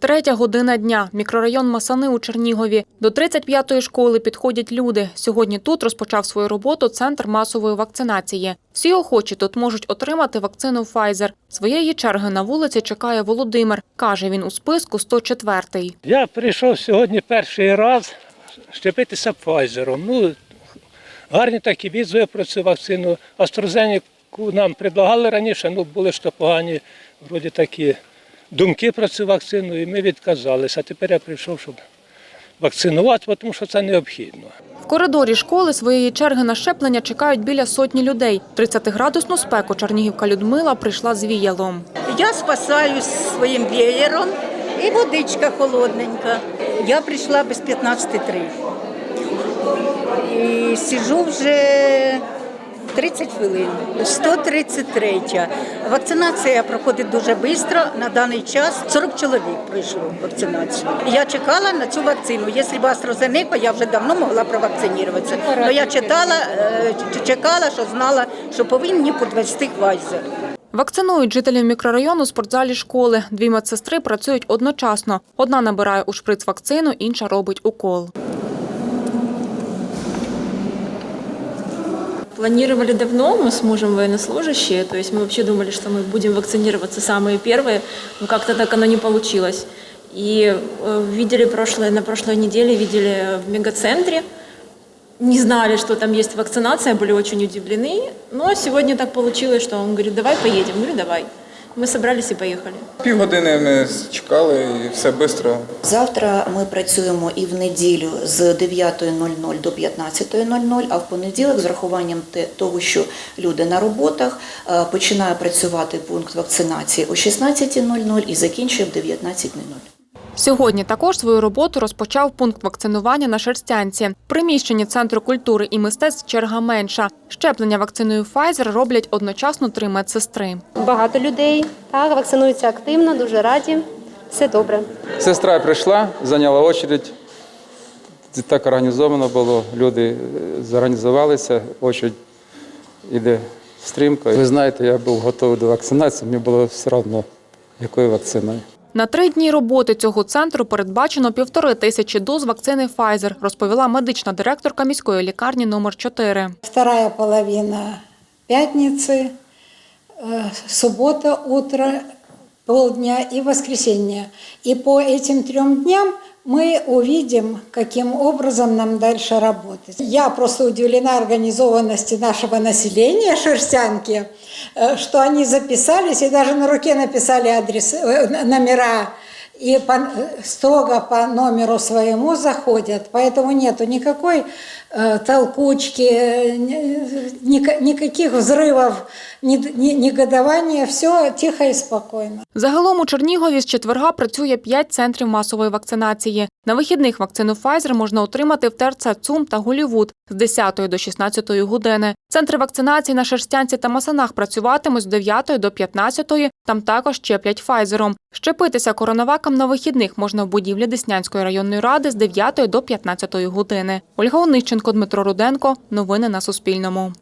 Третя година дня. Мікрорайон Масани у Чернігові. До 35-ї школи підходять люди. Сьогодні тут розпочав свою роботу центр масової вакцинації. Всі охочі тут можуть отримати вакцину Pfizer. Своєї черги на вулиці чекає Володимир. Каже, він у списку 104-й. Я прийшов сьогодні перший раз щепитися Пфайзером. Ну, гарні такі відзиви про цю вакцину. AstraZeneca нам предлагали раніше, ну були ж то погані вроді такі думки про цю вакцину, і ми відказалися. А тепер я прийшов, щоб вакцинувати, тому що це необхідно. В коридорі школи своєї черги на щеплення чекають біля сотні людей. 30-градусну спеку Чернігівка Людмила прийшла з віялом. Я спасаюсь своїм веєром і водичка холодненька. Я прийшла без 15.3. І сиджу вже 30 хвилин. 133. Вакцинація проходить дуже швидко. На даний час 40 чоловік пройшло вакцинацію. Я чекала на цю вакцину. Якщо б AstraZeneca, я вже давно могла провакцинуватися. Але я читала, е, чекала, що знала, що повинні підвести Pfizer. Вакцинують жителів мікрорайону у спортзалі школи. Дві медсестри працюють одночасно. Одна набирає у шприц вакцину, інша робить укол. Планировали давно, мы с мужем военнослужащие, то есть мы вообще думали, что мы будем вакцинироваться самые первые, но как-то так оно не получилось. И э, видели прошлое, на прошлой неделе, видели в мегацентре, не знали, что там есть вакцинация, были очень удивлены, но сегодня так получилось, что он говорит, давай поедем, Я говорю, давай. Мы собрались и поехали. Півгодини ми чекали і все швидко. Завтра ми працюємо і в неділю з 9.00 до 15.00, а в понеділок з рахуванням того, що люди на роботах, е, починає працювати пункт вакцинації о 16.00 і закінчує в 19.00. Сьогодні також свою роботу розпочав пункт вакцинування на Шерстянці. В приміщенні Центру культури і мистецтв черга менша. Щеплення вакциною Pfizer роблять одночасно три медсестри. Багато людей так вакцинуються активно, дуже раді. Все добре. Сестра прийшла, зайняла очередь. Це Так організовано було. Люди е, зорганізувалися, очередь іде стрімко. Ви знаєте, я був готовий до вакцинації, мені було все одно, якою вакциною. На три дні роботи цього центру передбачено півтори тисячі доз вакцини Pfizer, розповіла медична директорка міської лікарні номер 4 Вторая половина п'ятниці, субота, суббота, утро, полдня и воскресенье. И по этим трем дням мы увидим, каким образом нам дальше работать. Я просто удивлена организованности нашего населения Шерстянки, э, что они записались и даже на руке написали адрес, э, номера и по- строго по номеру своему заходят, поэтому нету никакой э, толкучки, э, ни- ника- никаких взрывов, ни- ни- негодования, все тихо и спокойно. Загалом у Чернігові з четверга працює 5 центрів масової вакцинації. На вихідних вакцину Pfizer можна отримати в ТРЦ ЦУМ та Голівуд з 10 до 16 години. Центри вакцинації на Шерстянці та Масанах працюватимуть з 9 до 15. Там також щеплять Файзером. Щепитися коронавакам на вихідних можна в будівлі Деснянської районної ради з 9 до 15 години. Ольга Онищенко, Дмитро Руденко. Новини на Суспільному.